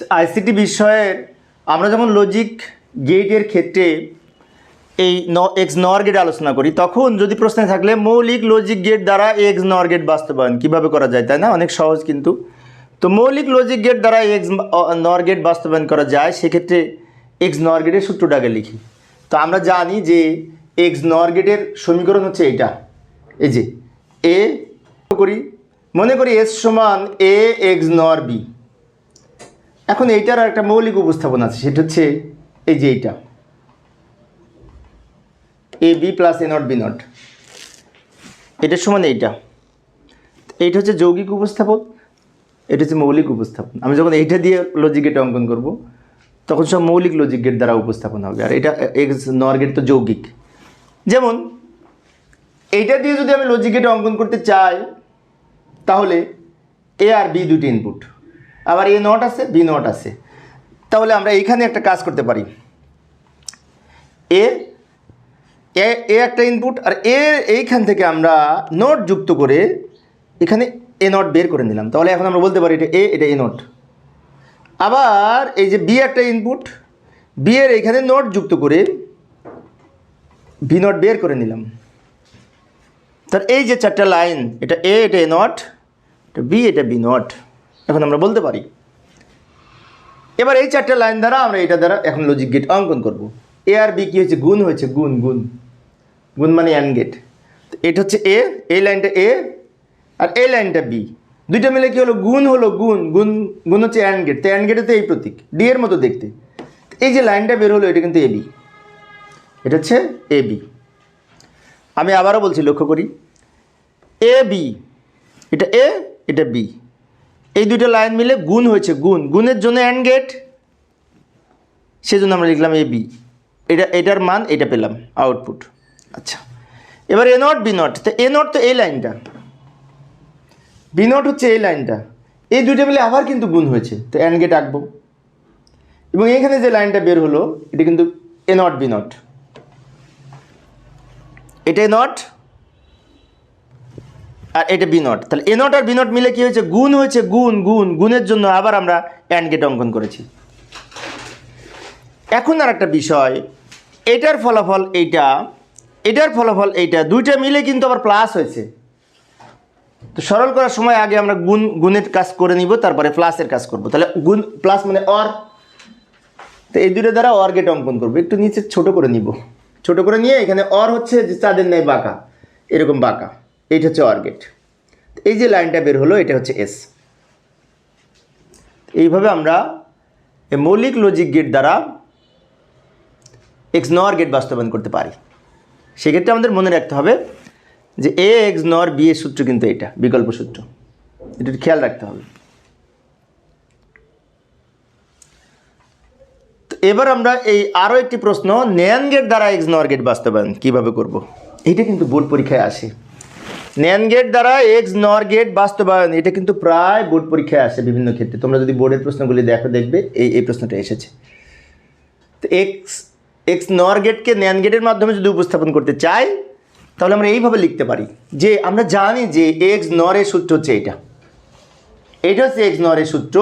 ICT বিষয়ের আমরা যখন লজিক গেটের ক্ষেত্রে এই ন এক্স নর গেট আলোচনা করি, তখন যদি প্রশ্নে থাকলে মৌলিক লজিক গেট দ্বারা এক্স নর গেট বাস্তবায়ন কীভাবে করা যায়, তাই না? অনেক সহজ কিন্তু। তো মৌলিক লজিক গেট দ্বারা এক্স নর গেট বাস্তবায়ন করা যায়, সেক্ষেত্রে এক্স নর গেটের সূত্রটাকে লিখি। তো আমরা জানি যে এক্স নর গেটের সমীকরণ হচ্ছে এটা এই যে, এ করি, মনে করি এস সমান এ এক্স নর বি এখন এইটার আর একটা মৌলিক উপস্থাপন আছে, সেটা হচ্ছে এই যে এইটা। A, B plus A not, B not. এটার সমান এইটা। এইটা হচ্ছে যৌগিক উপস্থাপন, এটা হচ্ছে মৌলিক উপস্থাপন। আমি যখন এইটা দিয়ে লজিক গেট অঙ্কন করব, তখন সব মৌলিক লজিক গেট দ্বারা উপস্থাপন হবে। আর এটা এক্স নর গেট তো যৌগিক। যেমন, এইটা দিয়ে যদি আমি লজিক গেট অঙ্কন করতে চাই, তাহলে এ আর বি দুটি ইনপুট আবার এ নট আছে, বি নট আছে। তাহলে আমরা এইখানে একটা কাজ করতে পারি। এ এ একটা ইনপুট আর এ এইখান থেকে আমরা নোট যুক্ত করে এখানে এ নট বের করে নিলাম। তাহলে এখন আমরা বলতে পারি এটা এ এটা এ নট আবার এই যে বি একটা ইনপুট বি এর এইখানে নোট যুক্ত করে বি নট বের করে নিলাম। তার এই যে চারটা লাইন এটা এ এটা এ নট এটা বি এটা বি নট এখন আমরা বলতে পারি। এবার এই চারটা লাইন দ্বারা আমরা এটা দ্বারা এখন লজিক গেট অঙ্কন করব। এ আর বি কী হয়েছে? গুণ হয়েছে, গুণ গুণ। গুণ মানে অ্যান গেট এটা হচ্ছে এ এই লাইনটা এ আর এই লাইনটা বি দুইটা মিলে কি হলো? গুণ হলো গুণ গুণ গুণ হচ্ছে অ্যান গেট তো অ্যান গেটে তো এই প্রতীক ডি এর মতো দেখতে। এই যে লাইনটা বের হলো, এটা কিন্তু এ বি এটা হচ্ছে এ বি আমি আবারও বলছি, লক্ষ্য করি। এ বি এটা এ এটা বি এই দুটো লাইন মিলে গুণ হয়েছে, গুণ। গুণের জন্য অ্যান্ড গেট সেজন্য আমরা লিখলাম এ বি এটা, এটার মান, এটা পেলাম আউটপুট আচ্ছা। এবার এ নট বি নট তো এ নট তো এই লাইনটা। বি নট হচ্ছে এই লাইনটা। এই দুটো মিলে আবার কিন্তু গুণ হয়েছে। তো অ্যান্ড গেট আঁকবো। এবং এখানে যে লাইনটা বের হলো, এটা কিন্তু এ নট বি নট এটা নট আর এটা বি নট তাহলে এ নট আর বি নট মিলে কি হয়েছে? গুণ হয়েছে, গুণ গুণ। গুণের জন্য আবার আমরা অ্যান্ড গেট অঙ্কন করেছি। এখন আর একটা বিষয়। এটার ফলাফল এইটা, এটার ফলাফল এইটা, দুইটা মিলে কিন্তু আবার প্লাস হয়েছে। তো সরল করার সময় আগে আমরা গুণ, গুণের কাজ করে নিব, তারপরে প্লাসের কাজ করব। তাহলে গুণ প্লাস মানে অর তো এই দুটো দ্বারা অর গেট অঙ্কন করব। একটু নিচে ছোট করে নিব। ছোট করে নিয়ে এখানে অর হচ্ছে যে চাঁদের নেই বাঁকা। এরকম বাঁকা। এইটা হচ্ছে অর গেট এই যে লাইনটা বের হলো, এটা হচ্ছে এস এইভাবে আমরা মৌলিক লজিক গেট দ্বারা এক্স নর গেট বাস্তবায়ন করতে পারি। সেক্ষেত্রে আমাদের মনে রাখতে হবে যে এ এক্স নর বি এর সূত্র কিন্তু এটা বিকল্প সূত্র। এটা খেয়াল রাখতে হবে। তো এবার আমরা এই আরও একটি প্রশ্ন ন্যান গেট দ্বারা এক্স নর গেট বাস্তবায়ন কীভাবে করব? এটা কিন্তু বোর্ড পরীক্ষায় আসে। ন্যান গেট দ্বারা এক্স, নর গেট বাস্তবায়ন, এটা কিন্তু প্রায় বোর্ড পরীক্ষায় আসে বিভিন্ন ক্ষেত্রে। তোমরা যদি বোর্ডের প্রশ্নগুলি দেখো, দেখবে এই এই প্রশ্নটা এসেছে। তো এক্স এক্স, নর গেটকে ন্যান গেটের মাধ্যমে যদি উপস্থাপন করতে চাই, তাহলে আমরা এইভাবে লিখতে পারি যে আমরা জানি যে এক্স, নরের সূত্র হচ্ছে এইটা। এইটা হচ্ছে এক্স, নরের সূত্র,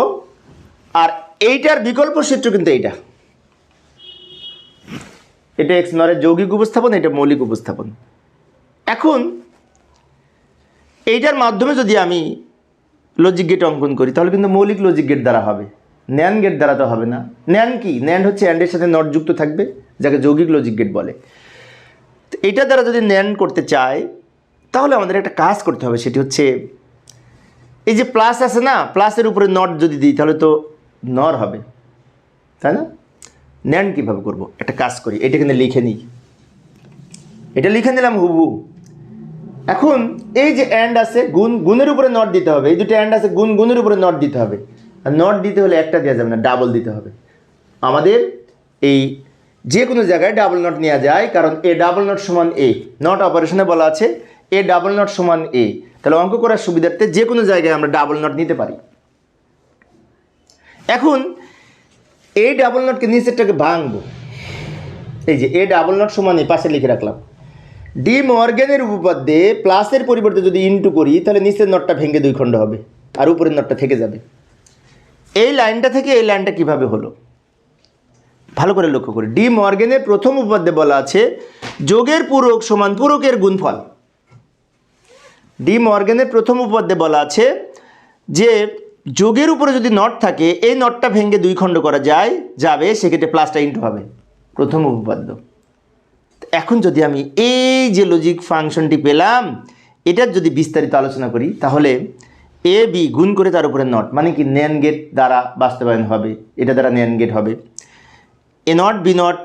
আর এইটার বিকল্প সূত্র কিন্তু এইটা। এটা এক্স, নরের যৌগিক উপস্থাপন, এটা মৌলিক উপস্থাপন। এখন এইটার মাধ্যমে যদি আমি লজিক গেট অঙ্কন করি, তাহলে কিন্তু মৌলিক লজিক গেট দ্বারা হবে। ন্যান গেট দ্বারা তো হবে না। ন্যান কি? ন্যান হচ্ছে অ্যান্ডের সাথে নট যুক্ত থাকবে, যাকে যৌগিক লজিক গেট বলে। তো এইটা দ্বারা যদি ন্যান করতে চাই, তাহলে আমাদের একটা কাজ করতে হবে, সেটি হচ্ছে এই যে প্লাস আছে না প্লাসের উপরে নট যদি দিই, তাহলে তো নর হবে। তাই না? ন্যান কীভাবে করব? একটা কাজ করি, এটা কিন্তু লিখে নিই। এটা লিখে নিলাম হুবু এখন এই যে অ্যান্ড আছে, গুণ, গুণের উপরে নট দিতে হবে। এই দুটো অ্যান্ড আছে, গুণ, গুণের উপরে নট দিতে হবে। আর নট দিতে হলে একটা দেওয়া যাবে না ডাবল দিতে হবে। আমাদের এই যে কোনো জায়গায় ডাবল নট নেওয়া যায়, কারণ এ ডাবল নট সমান এ নট অপারেশনে বলা আছে এ ডাবল নট সমান এ তাহলে অঙ্ক করার সুবিধার্থে যে কোনো জায়গায় আমরা ডাবল নট নিতে পারি। এখন এই ডাবল নটকে নিচেরটাকে ভাঙবো। এই যে এ ডাবল নট সমান এ পাশে লিখে রাখলাম। ডি মর্গেনের উপপাদ্যে প্লাসের পরিবর্তে যদি ইনটু করি, তাহলে নিচের নটটা ভেঙে দুই খণ্ড হবে, আর উপরের নটটা থেকে যাবে। এই লাইনটা থেকে এই লাইনটা কীভাবে হলো? ভালো করে লক্ষ্য করি। ডি মর্গেনের প্রথম উপপাদ্যে বলা আছে, যোগের পূরক সমান পূরকের গুণফল। ডি মর্গেনের প্রথম উপপাদ্যে বলা আছে যে, যোগের উপরে যদি নট থাকে, এই নটটা ভেঙে দুই খণ্ড করা যায়, যাবে, সেক্ষেত্রে প্লাসটা ইন্টু হবে। প্রথম উপপাদ্য। এখন যদি আমি এই যে লজিক ফাংশনটি পেলাম, এটার যদি বিস্তারিত আলোচনা করি, তাহলে এ, বি গুণ করে তার উপরে নট মানে কি ন্যান গেট দ্বারা বাস্তবায়ন হবে, এটা দ্বারা ন্যান গেট হবে। A not, B not,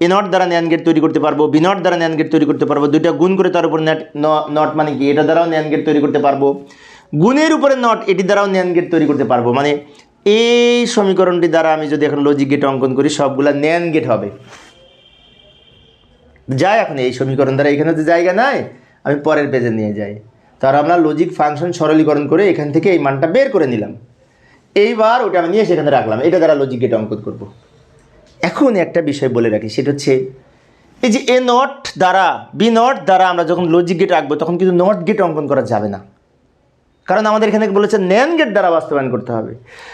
A not দ্বারা ন্যান গেট তৈরি করতে পারব, বি নট দ্বারা ন্যান গেট তৈরি করতে পারব, দুইটা গুণ করে তার উপর নেট নট মানে কি, এটা দ্বারাও ন্যান গেট তৈরি করতে পারব। গুণের উপরে নট, এটি দ্বারাও ন্যান গেট তৈরি করতে পারব মানে এই সমীকরণটি দ্বারা আমি যদি এখন লজিক গেট অঙ্কন করি, সবগুলা ন্যান গেট হবে। যাই, এখন এই সমীকরণ দ্বারা এখানে তো জায়গা নাই, আমি পরের পেজে নিয়ে যাই। তার আমরা লজিক ফাংশন সরলীকরণ করে এখান থেকে এই মানটা বের করে নিলাম। এইবার ওটা আমি নিয়ে সেখানে রাখলাম, এটা দ্বারা লজিক গেট অঙ্কন করব। এখন একটা বিষয় বলে রাখি, সেটা হচ্ছে এই যে এ নট দ্বারা বি নট দ্বারা আমরা যখন লজিক গেট রাখব, তখন কিন্তু নট গেট অঙ্কন করা যাবে না। কারণ আমাদের এখানে বলেছে ন্যান গেট দ্বারা বাস্তবায়ন করতে হবে।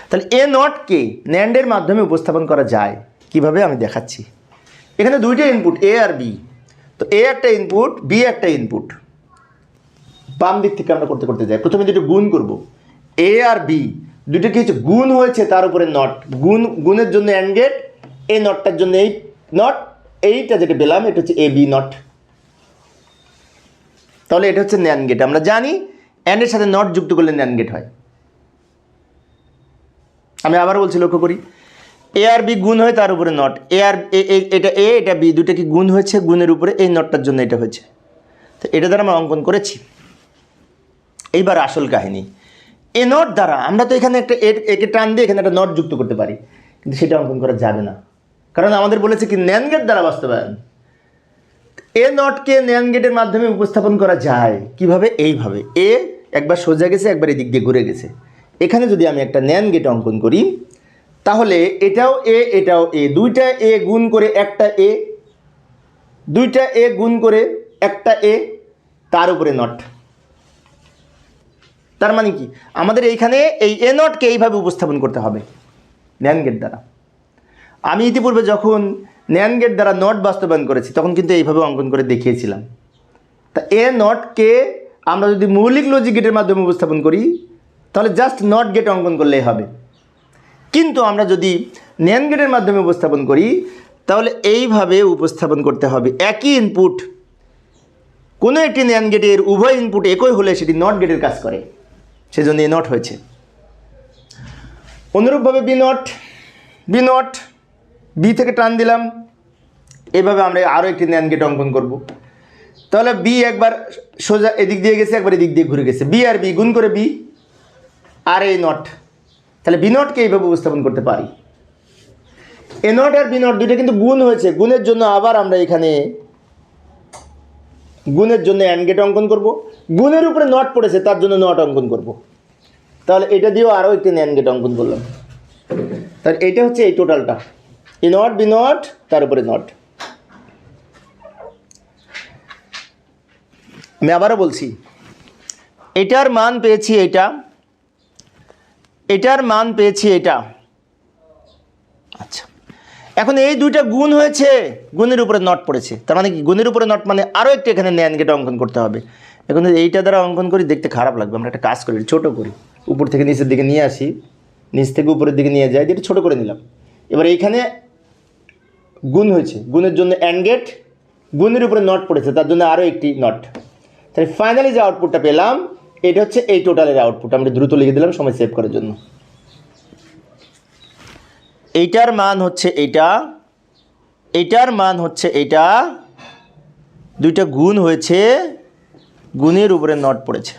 তাহলে এ নটকে ন্যান্ডের মাধ্যমে উপস্থাপন করা যায়, কীভাবে আমি দেখাচ্ছি। এখানে দুইটা ইনপুট এ আর বি তো এ একটা ইনপুট বি একটা ইনপুট বাম দিক থেকে আমরা করতে করতে যাই। প্রথমে দুটো গুণ করব। এ আর বি দুটো কিছু গুণ হয়েছে তার উপরে নট গুণ, গুণের জন্য অ্যান্ড গেট এই নটটার জন্য এই নট এইটা যেটা পেলাম, এটা হচ্ছে এ বি নট তাহলে এটা হচ্ছে ন্যান গেট আমরা জানি অ্যান্ডের সাথে নট যুক্ত করলে ন্যান গেট হয়। আমি আবার বলছি, লক্ষ্য করি। এ আর বি গুণ হয় তার উপরে নট এ আর এটা এ এটা বি দুটো কি গুণ হয়েছে, গুণের উপরে এই নটটার জন্য এটা হয়েছে। তো এটা দ্বারা আমরা অঙ্কন করেছি। এইবার আসল কাহিনী। এ নট দ্বারা আমরা তো এখানে একটা একে টান দিয়ে এখানে একটা নট যুক্ত করতে পারি। কিন্তু সেটা অঙ্কন করা যাবে না। কারণ আমাদের বলেছে কি ন্যান গেট দ্বারা বাস্তবায়ন। এ নটকে ন্যান গেটের মাধ্যমে উপস্থাপন করা যায়। কীভাবে? এইভাবে। এ একবার সোজা গেছে, একবার এদিক দিয়ে ঘুরে গেছে। এখানে যদি আমি একটা ন্যান গেট অঙ্কন করি তাহলে এটাও এ এটাও এ। দুইটা এ গুণ করে একটা এ। দুইটা এ গুণ করে একটা এ। তার উপরে নট। তার মানে কি? আমাদের এইখানে এই এ নটকে এইভাবে উপস্থাপন করতে হবে ন্যান গেট দ্বারা। আমি ইতিপূর্বে যখন ন্যান গেট দ্বারা নট বাস্তবায়ন করেছি, তখন কিন্তু এইভাবে অঙ্কন করে দেখিয়েছিলাম। তা এ নটকে আমরা যদি মৌলিক লজিক গেটের মাধ্যমে উপস্থাপন করি, তাহলে জাস্ট নট গেট অঙ্কন করলেই হবে। কিন্তু আমরা যদি ন্যান গেটের মাধ্যমে উপস্থাপন করি, তাহলে এইভাবে উপস্থাপন করতে হবে। একই ইনপুট কোনো একটি ন্যান গেটের উভয় ইনপুট একই হলে সেটি নট গেটের কাজ করে। সেজন্য এ নট হয়েছে। অনুরূপভাবে B not B not B থেকে টান দিলাম। এভাবে আমরা আরও একটি ন্যান গেট অঙ্কন করব। তাহলে বি একবার সোজা এদিক দিয়ে গেছে, একবার এদিক দিয়ে ঘুরে গেছে। বি আর বি গুণ করে বি আর এ নট তাহলে বি নটকে এইভাবে উপস্থাপন করতে পারি। এ নট আর বি নট দুইটা কিন্তু গুণ হয়েছে। গুণের জন্য আবার আমরা এখানে গুণের জন্য অ্যান্ড গেট অঙ্কন করব। গুণের উপরে নট পড়েছে, তার জন্য নট অঙ্কন করব। তাহলে এটা দিয়েও আরও একটি গেট অঙ্কন করলাম। তাহলে এইটা হচ্ছে এই টোটালটা। এ নট বি নট তার উপরে নট। আমি আবারও বলছি, এটার মান পেয়েছি এটা এটার মান পেয়েছি এটা। আচ্ছা। এখন এই দুইটা গুণ হয়েছে, গুণের উপরে নট পড়েছে। তার মানে কি? গুণের উপরে নট মানে আরও একটু এখানে ন্যান গেটা অঙ্কন করতে হবে। এখন এইটা দ্বারা অঙ্কন করি, দেখতে খারাপ লাগবে। আমরা একটা কাজ করি, ছোট করি। উপর থেকে নিচের দিকে নিয়ে আসি। নিচ থেকে উপরের দিকে নিয়ে যাই, যেটা ছোট করে নিলাম। এবার এইখানে গুণ হয়েছে। গুণের জন্য অ্যান্ড গেট গুণের উপরে নট পড়েছে। তার জন্য আরও একটি নট তাহলে ফাইনালি যে আউটপুটটা পেলাম এটা হচ্ছে এই টোটালের আউটপুট আমরা দ্রুত লিখে দিলাম, সময় সেভ করার জন্য। এইটার মান হচ্ছে এইটা, এইটার মান হচ্ছে এইটা, দুইটা গুণ হয়েছে, গুণের উপরে নট পড়েছে।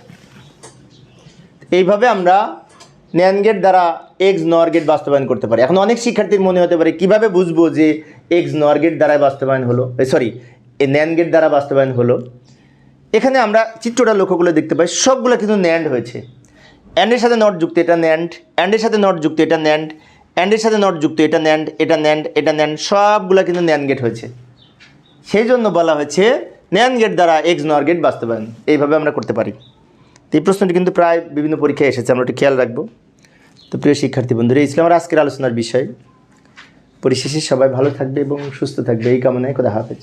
এইভাবে আমরা ন্যান গেট দ্বারা এক্স নর গেট বাস্তবায়ন করতে পারি। এখন অনেক শিক্ষার্থীর মনে হতে পারে, কীভাবে বুঝব যে এক্স নর গেট দ্বারাই বাস্তবায়ন হলো? সরি ন্যান গেট দ্বারা বাস্তবায়ন হলো। এখানে আমরা চিত্রটা লক্ষ্য দেখতে পাই, সবগুলো কিন্তু ন্যান্ড হয়েছে। অ্যান্ডের সাথে নট যুক্ত, এটা ন্যান্ড অ্যান্ডের সাথে নট যুক্ত, এটা ন্যান্ড অ্যান্ডের সাথে নট যুক্ত, এটা ন্যান্ড এটা ন্যান্ড এটা ন্যান্ড সবগুলো কিন্তু ন্যান গেট হয়েছে। সেই জন্য বলা হয়েছে ন্যান গেট দ্বারা এক্স নর গেট বাস্তবায়ন। এইভাবে আমরা করতে পারি। তো এই প্রশ্নটি কিন্তু প্রায় বিভিন্ন পরীক্ষায় এসেছে, আমরা একটু খেয়াল রাখব। তো প্রিয় শিক্ষার্থী বন্ধুরা ছিল আমার আজকের আলোচনার বিষয়। পরিশেষে সবাই ভালো থাকবে এবং সুস্থ থাকবে। এই কামনায় কথা হাফেজ।